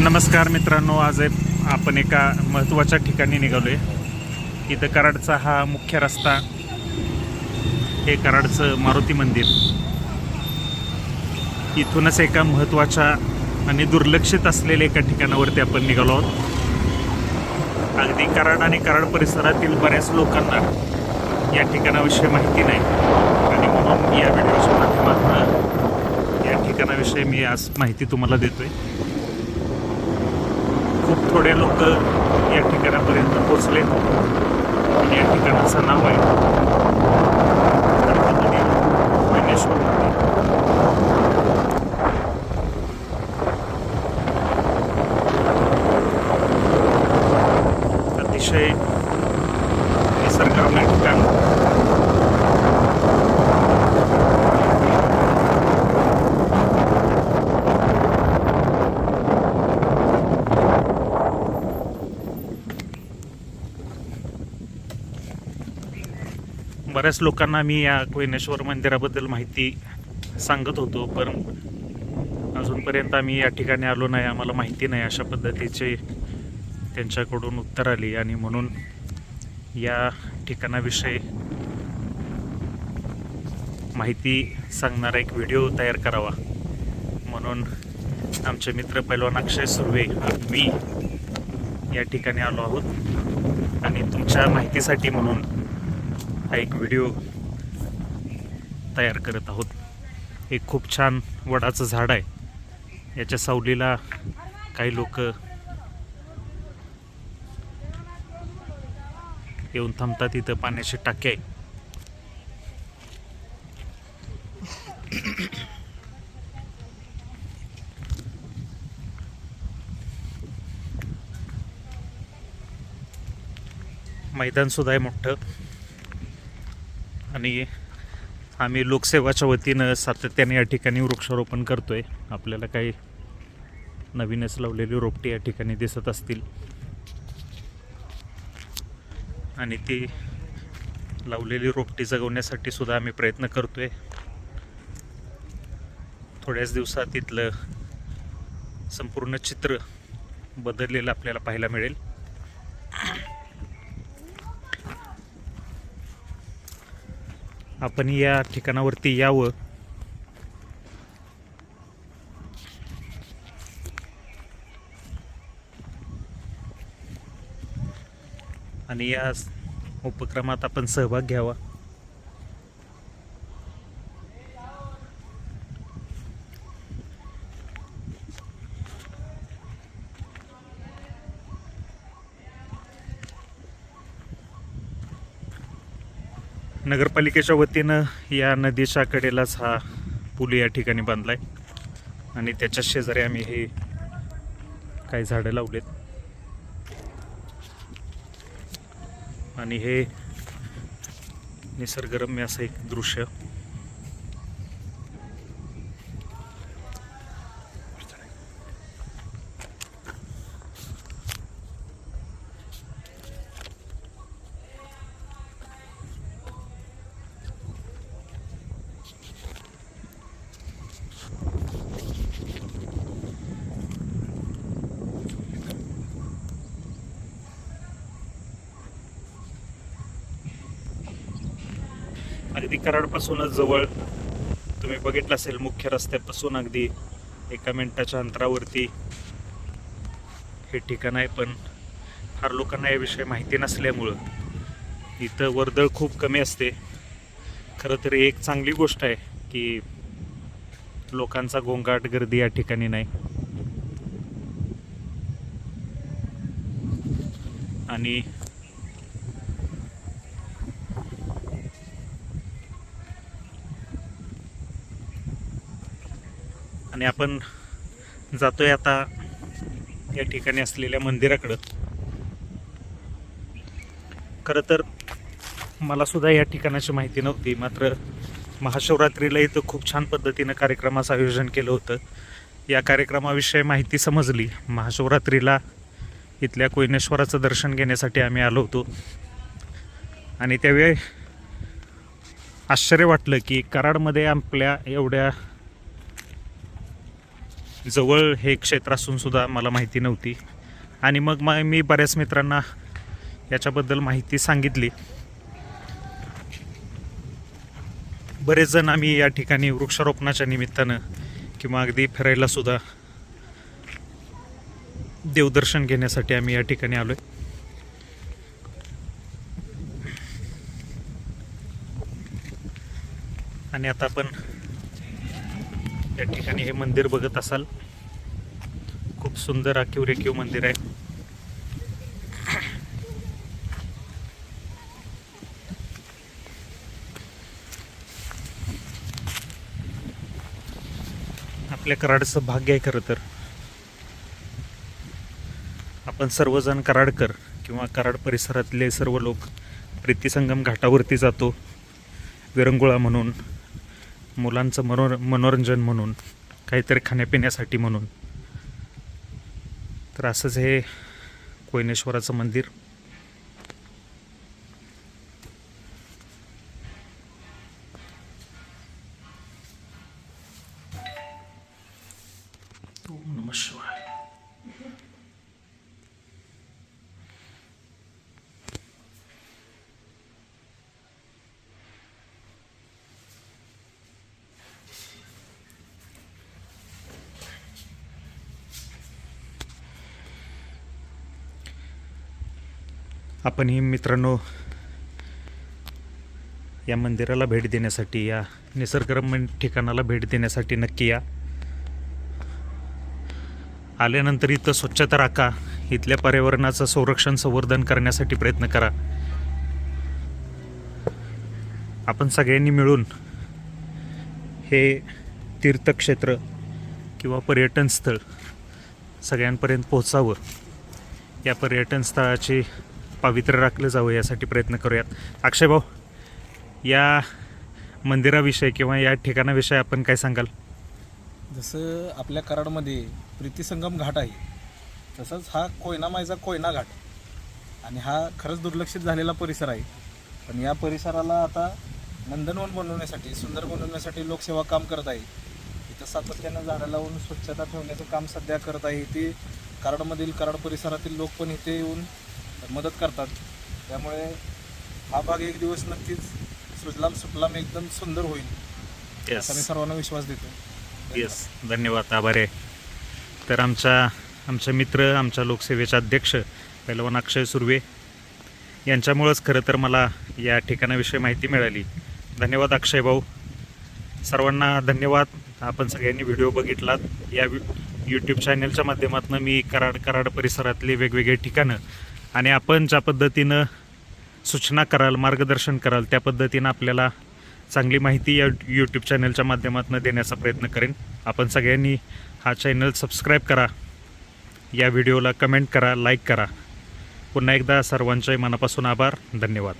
नमस्कार मित्रांनो आज आपण एका महत्त्वाच्या ठिकाणी निघालो आहे इथं कराडचा हा मुख्य रस्ता हे कराडचं मारुती मंदिर. इथूनच एका महत्त्वाच्या आणि दुर्लक्षित असलेल्या एका ठिकाणावरती आपण निघालो आहोत. अगदी कराड आणि कराड परिसरातील बऱ्याच लोकांना या ठिकाणाविषयी माहिती नाही. आणि म्हणून या व्हिडिओच्या माध्यमातून या ठिकाणाविषयी मी आज माहिती तुम्हाला देतो आहे थोडे लोक या ठिकाणापर्यंत पोचले आणि या ठिकाणाचं नाव आहे ज्ञानेश्वर मंदिर. अतिशय निसर्गरम्य ठिकाण बऱ्याच लोकांना मी या कोयनेश्वर मंदिराबद्दल माहिती सांगत होतो पण अजूनपर्यंत आम्ही या ठिकाणी आलो नाही. आम्हाला माहिती नाही अशा पद्धतीचे त्यांच्याकडून उत्तर आली आणि म्हणून या ठिकाणाविषयी माहिती सांगणारा एक व्हिडिओ तयार करावा. म्हणून आमचे मित्र पैलवान अक्षय सुर्वे मी या ठिकाणी आलो आहोत. आणि तुमच्या माहितीसाठी म्हणून हा एक व्हिडिओ तयार करत आहोत. एक खूप छान वडाचं झाड आहे. याच्या सावलीला काही लोक येऊन थांबतात इथं पाण्याची टाकी आहे. मैदान सुद्धा आहे मोठं. आणि आम्ही लोकसेवाच्या वतीनं सातत्याने या ठिकाणी वृक्षारोपण करतो आहे आपल्याला काही नवीनच लावलेली रोपटी या ठिकाणी दिसत असतील. आणि ती लावलेली रोपटी जगवण्यासाठी सुद्धा आम्ही प्रयत्न करतोय. थोड्याच दिवसात इथलं संपूर्ण चित्र बदललेलं आपल्याला पाहायला मिळेल. आपण या ठिकाणावरती यावं. आणि या उपक्रमात आपण सहभाग घ्यावा. नगरपालिकेच्या वतीनं या नदीच्या कडेलाच हा पूल या ठिकाणी बांधला आहे आणि त्याच्या शेजारी आम्ही हे काही झाडं लावलेत. आणि हे निसर्गरम्य असं एक दृश्य. अगदी कराडपासूनच जवळ. तुम्ही बघितलं असेल मुख्य रस्त्यापासून अगदी एका मिनिटाच्या अंतरावरती. हे ठिकाण आहे पण फार लोकांना याविषयी माहिती नसल्यामुळं इथं वर्दळ खूप कमी असते. खरं तर एक चांगली गोष्ट आहे की लोकांचा गोंगाट गर्दी या ठिकाणी नाही. आणि आणि आपण जातोय आता या ठिकाणी असलेल्या मंदिराकडं. खरं तर मला सुद्धा या ठिकाणाची माहिती नव्हती मात्र महाशिवरात्रीला इथं खूप छान पद्धतीनं कार्यक्रमाचं आयोजन केलं होतं. या कार्यक्रमाविषयी माहिती समजली. महाशिवरात्रीला इथल्या कोयनेश्वराचं दर्शन घेण्यासाठी आम्ही आलो होतो. आणि त्यावेळी आश्चर्य वाटलं की कराडमध्ये आपल्या एवढ्या जवळ हे क्षेत्र असून सुद्धा मला माहिती नव्हती. आणि मग मा मी बऱ्याच मित्रांना याच्याबद्दल माहिती सांगितली. बरेच जण आम्ही या ठिकाणी वृक्षारोपणाच्या निमित्तानं किंवा अगदी फिरायला सुद्धा देवदर्शन घेण्यासाठी आम्ही या ठिकाणी आलोय. आणि आता आपण त्या ठिकाणी हे मंदिर बघत असाल. खूप सुंदर आखीव रेखीव मंदिर आहे. आपल्या कराडचं भाग्य आहे खरं तर. आपण सर्वजण कराडकर किंवा कराड परिसरातले सर्व लोक प्रीतीसंगम घाटावरती जातो. विरंगुळा म्हणून. मुलांचं मनोर मनोरंजन म्हणून काहीतरी खाण्यापिण्यासाठी म्हणून. तर असंच हे कोयनेश्वराचं मंदिर. आपणही मित्रांनो या मंदिराला भेट देण्यासाठी या निसर्गरम्य ठिकाणाला भेट देण्यासाठी नक्की या. आल्यानंतर इथं स्वच्छता राखा इथल्या पर्यावरणाचं संरक्षण संवर्धन करण्यासाठी प्रयत्न करा. आपण सगळ्यांनी मिळून हे तीर्थक्षेत्र किंवा पर्यटन स्थळ सगळ्यांपर्यंत पोहोचावं. या पर्यटन स्थळाची पावित्र्य राखलं जावं यासाठी प्रयत्न करूयात. अक्षय भाऊ या मंदिराविषयी किंवा या ठिकाणाविषयी आपण काय सांगाल? जसं आपल्या कराडमध्ये प्रीतीसंगम घाट आहे तसंच हा कोयना माईचा कोयना घाट आणि हा खरंच दुर्लक्षित झालेला परिसर आहे. पण या परिसराला आता नंदनवन बनवण्यासाठी सुंदर बनवण्यासाठी लोकसेवा काम करत आहे. इथं सातत्यानं झाडं लावून स्वच्छता ठेवण्याचं काम सध्या करत आहे. इथे कराडमधील कराड परिसरातील लोक पण इथे येऊन मदत करतात. त्यामुळे हा भाग एक दिवस नक्कीच सुजलाम सुफलाम एकदम सुंदर होईल. असा मी सर्वांना विश्वास देतो. येस धन्यवाद आभार आहे. तर आमच्या आमचे मित्र आमच्या लोकसेवेचे अध्यक्ष पैलवान अक्षय सुर्वे यांच्यामुळंच खरं तर मला या ठिकाणाविषयी माहिती मिळाली. धन्यवाद अक्षय भाऊ. सर्वांना धन्यवाद. आपण सगळ्यांनी व्हिडिओ बघितलात. या यूट्यूब चॅनलच्या माध्यमातून मी कराड कराड परिसरातली वेगवेगळे ठिकाणं आणि आपण ज्या पद्धतीनं सूचना कराल मार्गदर्शन कराल त्या पद्धतीनं आपल्याला चांगली माहिती या यूट्यूब चॅनलच्या माध्यमातून देण्याचा प्रयत्न करेन. आपण सगळ्यांनी हा चॅनल सबस्क्राईब करा. या व्हिडिओला कमेंट करा लाईक करा. पुन्हा एकदा सर्वांचे मनापासून आभार. धन्यवाद.